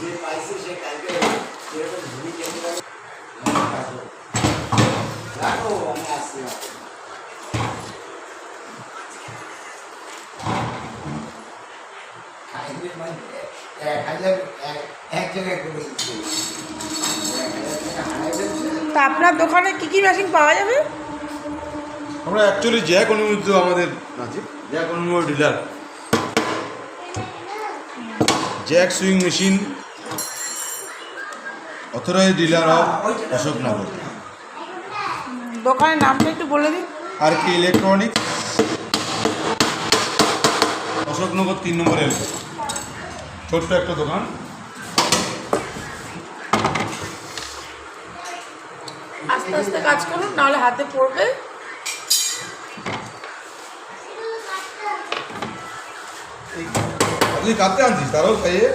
যে পাইছে সে কালকে যেরকম ঘুরি খেতে রাখো আমি আসছি। খাইলে মানে তা আপনার দোকানে কি কি মেশিন পাওয়া যাবে? আমরা অ্যাকচুয়ালি জ্যাক অনুমোদিত আমাদের আছে জ্যাক অনুমোদিত dealer Jack sewing machine authorise dealer of Ashoknagar. দোকানের নামটা একটু বলে দিন আর কি ইলেকট্রনিক? অশোকনগর তিন নম্বর এল ছোট্ট একটা দোকান। আস্তে আস্তে কাজ করুন নাহলে হাতে পড়বে। তুই কাটতে আনছিস তারাও খাইয়ে।